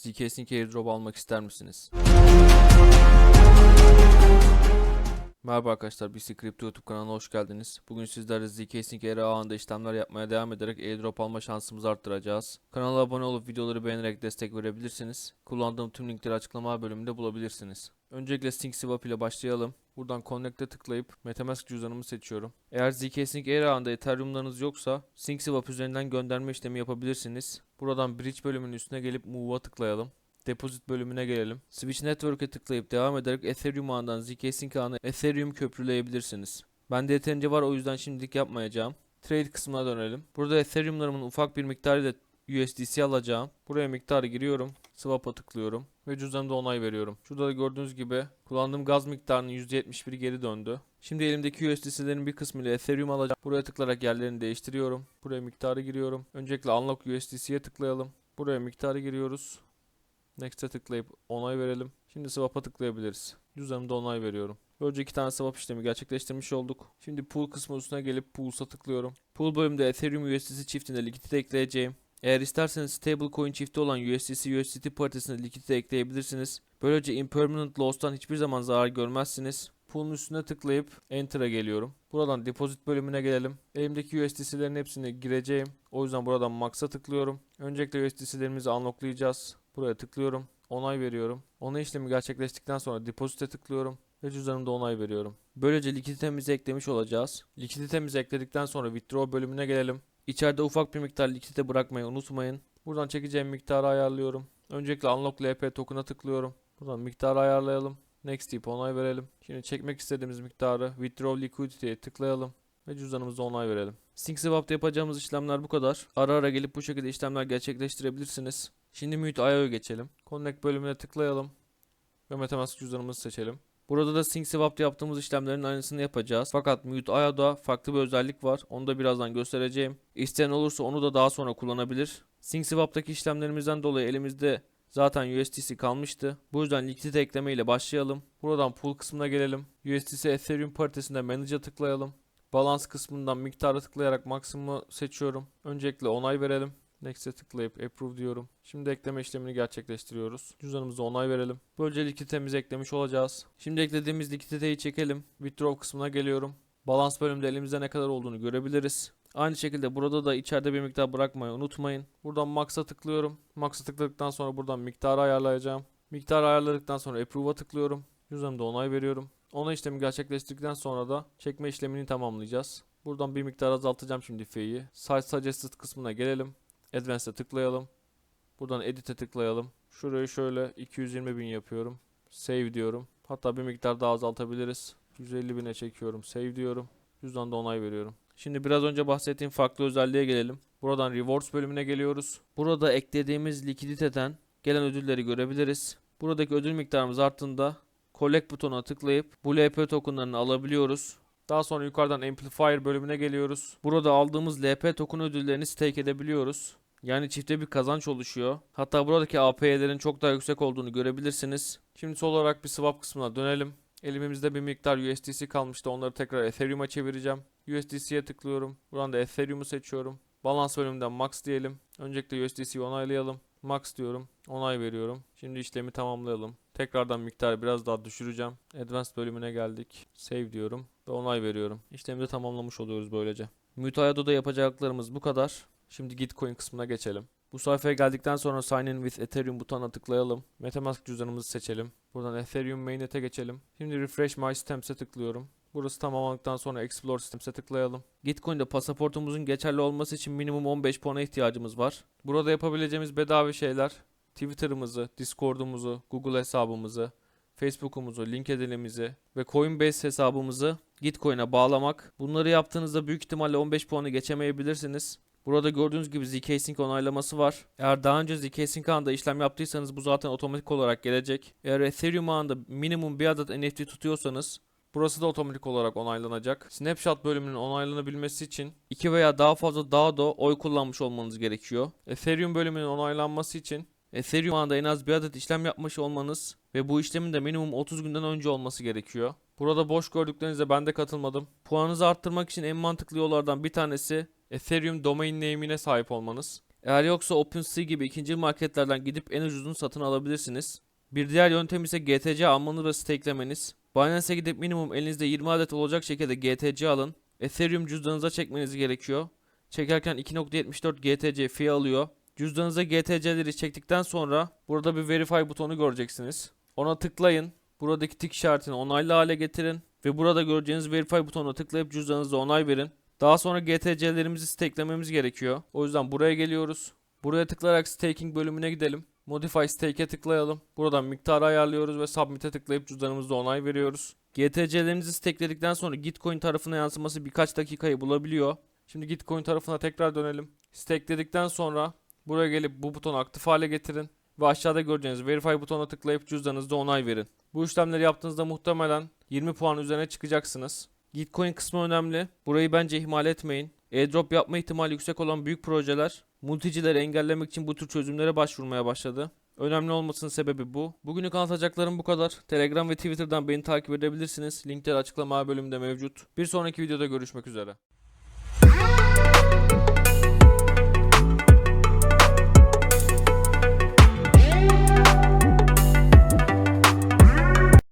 ZK-Sync airdrop almak ister misiniz? Merhaba arkadaşlar, BC Crypto YouTube kanalına hoş geldiniz. Bugün sizlerle ZK-Sync ERA ağında işlemler yapmaya devam ederek airdrop alma şansımızı arttıracağız. Kanala abone olup videoları beğenerek destek verebilirsiniz. Kullandığım tüm linkleri açıklama bölümünde bulabilirsiniz. Öncelikle SyncSwap ile başlayalım. Buradan Connect'e tıklayıp MetaMask cüzdanımı seçiyorum. Eğer ZK-Sync ERA ağında Ethereum'larınız yoksa SyncSwap üzerinden gönderme işlemi yapabilirsiniz. Buradan Bridge bölümünün üstüne gelip Move'a tıklayalım. Deposit bölümüne gelelim. Switch Network'e tıklayıp devam ederek Ethereum ağından ZK-Sync ağına Ethereum köprüleyebilirsiniz. Bende yeterince var o yüzden şimdilik yapmayacağım. Trade kısmına dönelim. Burada Ethereum'larımın ufak bir miktarıyla USDC alacağım. Buraya miktarı giriyorum. Swap'a tıklıyorum. Ve cüzdanımda onay veriyorum. Şurada da gördüğünüz gibi kullandığım gaz miktarının %71'i geri döndü. Şimdi elimdeki USDC'lerin bir kısmıyla Ethereum alacağım. Buraya tıklayarak yerlerini değiştiriyorum. Buraya miktarı giriyorum. Öncelikle Unlock USDC'ye tıklayalım. Buraya miktarı giriyoruz. Next'e tıklayıp onay verelim. Şimdi swap'a tıklayabiliriz. Cüzdanımda onay veriyorum. Böylece iki tane swap işlemi gerçekleştirmiş olduk. Şimdi pool kısmı üstüne gelip pools'a tıklıyorum. Pool bölümünde Ethereum USDC çiftine likidite ekleyeceğim. Eğer isterseniz stablecoin çifti olan USDC USDT paritesine likidite ekleyebilirsiniz. Böylece impermanent loss'tan hiçbir zaman zarar görmezsiniz. Pool'un üstüne tıklayıp Enter'a geliyorum. Buradan deposit bölümüne gelelim. Elimdeki USDC'lerin hepsini gireceğim. O yüzden buradan Max'a tıklıyorum. Öncelikle USDC'lerimizi unlocklayacağız. Buraya tıklıyorum. Onay veriyorum. Onay işlemi gerçekleştikten sonra depozite tıklıyorum ve cüzdanımda onay veriyorum. Böylece likiditemizi eklemiş olacağız. Likiditemizi ekledikten sonra withdraw bölümüne gelelim. İçeride ufak bir miktar likidite bırakmayı unutmayın. Buradan çekeceğim miktarı ayarlıyorum. Öncelikle unlock LP token'a tıklıyorum. Buradan miktarı ayarlayalım. Next deyip onay verelim. Şimdi çekmek istediğimiz miktarı withdraw liquidity'ye tıklayalım ve cüzdanımıza onay verelim. SyncSwap'ta yapacağımız işlemler bu kadar. Ara ara gelip bu şekilde işlemler gerçekleştirebilirsiniz. Şimdi Mute.io'ya geçelim. Connect bölümüne tıklayalım ve MetaMask cüzdanımızı seçelim. Burada da SyncSwap'ta yaptığımız işlemlerin aynısını yapacağız. Fakat Mute.io'da farklı bir özellik var. Onu da birazdan göstereceğim. İsteyen olursa onu da daha sonra kullanabilir. SyncSwap'taki işlemlerimizden dolayı elimizde zaten USDC kalmıştı. Bu yüzden likidite ekleme ile başlayalım. Buradan pool kısmına gelelim. USDC Ethereum paritesinde Manage'a tıklayalım. Balans kısmından miktarı tıklayarak maksimumu seçiyorum. Öncelikle onay verelim. Next'e tıklayıp approve diyorum. Şimdi ekleme işlemini gerçekleştiriyoruz. Cüzdanımıza onay verelim. Böylece likiditemizi eklemiş olacağız. Şimdi eklediğimiz likiditeyi çekelim. Withdraw kısmına geliyorum. Balans bölümünde elimizde ne kadar olduğunu görebiliriz. Aynı şekilde burada da içeride bir miktar bırakmayı unutmayın. Buradan Max'a tıklıyorum. Max'a tıkladıktan sonra buradan miktarı ayarlayacağım. Miktarı ayarladıktan sonra Approve'a tıklıyorum. Cüzdanımda onay veriyorum. Onay işlemi gerçekleştirdikten sonra da çekme işlemini tamamlayacağız. Buradan bir miktar azaltacağım şimdi fee'yi. Size Suggested kısmına gelelim. Advanced'e tıklayalım. Buradan Edit'e tıklayalım. Şurayı şöyle 220 bin yapıyorum. Save diyorum. Hatta bir miktar daha azaltabiliriz. 150 bine çekiyorum. Save diyorum. Cüzdanda onay veriyorum. Şimdi biraz önce bahsettiğim farklı özelliğe gelelim. Buradan Rewards bölümüne geliyoruz. Burada eklediğimiz likiditeden gelen ödülleri görebiliriz. Buradaki ödül miktarımız arttığında Collect butonuna tıklayıp bu LP tokenlarını alabiliyoruz. Daha sonra yukarıdan Amplifier bölümüne geliyoruz. Burada aldığımız LP token ödüllerini stake edebiliyoruz. Yani çifte bir kazanç oluşuyor. Hatta buradaki APY'lerin çok daha yüksek olduğunu görebilirsiniz. Şimdi sol olarak bir swap kısmına dönelim. Elimizde bir miktar USDC kalmıştı. Onları tekrar Ethereum'a çevireceğim. USDC'ye tıklıyorum. Buradan da Ethereum'u seçiyorum. Balans bölümünden max diyelim. Öncelikle USDC'yi onaylayalım. Max diyorum. Onay veriyorum. Şimdi işlemi tamamlayalım. Tekrardan miktarı biraz daha düşüreceğim. Advanced bölümüne geldik. Save diyorum ve onay veriyorum. İşlemi de tamamlamış oluyoruz böylece. Mutayado'da yapacaklarımız bu kadar. Şimdi Gitcoin kısmına geçelim. Bu sayfaya geldikten sonra Sign in with Ethereum butonuna tıklayalım. Metamask cüzdanımızı seçelim. Buradan Ethereum Mainnet'e geçelim. Şimdi Refresh My Systems'e tıklıyorum. Burası tamamlandıktan sonra Explore Systems'e tıklayalım. Gitcoin'de pasaportumuzun geçerli olması için minimum 15 puana ihtiyacımız var. Burada yapabileceğimiz bedava şeyler Twitter'ımızı, Discord'umuzu, Google hesabımızı, Facebook'umuzu, LinkedIn'imizi ve Coinbase hesabımızı Gitcoin'e bağlamak. Bunları yaptığınızda büyük ihtimalle 15 puanı geçemeyebilirsiniz. Burada gördüğünüz gibi zk-sync onaylaması var. Eğer daha önce zk-sync ağında işlem yaptıysanız bu zaten otomatik olarak gelecek. Eğer Ethereum ağında minimum bir adet NFT tutuyorsanız Burası da otomatik olarak onaylanacak. Snapshot bölümünün onaylanabilmesi için iki veya daha fazla DAO oy kullanmış olmanız gerekiyor. Ethereum bölümünün onaylanması için Ethereum ağında en az bir adet işlem yapmış olmanız ve bu işlemin de minimum 30 günden önce olması gerekiyor. Burada boş gördüklerinizde ben de katılmadım. Puanınızı arttırmak için en mantıklı yollardan bir tanesi Ethereum domain name'ine sahip olmanız. Eğer yoksa OpenSea gibi ikinci marketlerden gidip en ucuzunu satın alabilirsiniz. Bir diğer yöntem ise GTC almanız ve stakelemeniz. Binance'e gidip minimum elinizde 20 adet olacak şekilde GTC alın. Ethereum cüzdanınıza çekmeniz gerekiyor. Çekerken 2.74 GTC fee alıyor. Cüzdanınıza GTC'leri çektikten sonra burada bir verify butonu göreceksiniz. Ona tıklayın. Buradaki tik işaretini onaylı hale getirin ve burada göreceğiniz verify butonuna tıklayıp cüzdanınıza onay verin. Daha sonra GTC'lerimizi stakelememiz gerekiyor. O yüzden buraya geliyoruz. Buraya tıklayarak staking bölümüne gidelim. Modify stake'e tıklayalım. Buradan miktarı ayarlıyoruz ve submit'e tıklayıp cüzdanımızda onay veriyoruz. GTC'lerimizi stakeledik sonra Gitcoin tarafına yansıması birkaç dakikayı bulabiliyor. Şimdi Gitcoin tarafına tekrar dönelim. Stakledikten sonra buraya gelip bu butonu aktif hale getirin. Ve aşağıda göreceğiniz Verify butonuna tıklayıp cüzdanınızda onay verin. Bu işlemleri yaptığınızda muhtemelen 20 puan üzerine çıkacaksınız. Gitcoin kısmı önemli. Burayı bence ihmal etmeyin. Airdrop yapma ihtimali yüksek olan büyük projeler multicileri engellemek için bu tür çözümlere başvurmaya başladı. Önemli olmasının sebebi bu. Bugünlük anlatacaklarım bu kadar. Telegram ve Twitter'dan beni takip edebilirsiniz. Linkler açıklama bölümünde mevcut. Bir sonraki videoda görüşmek üzere.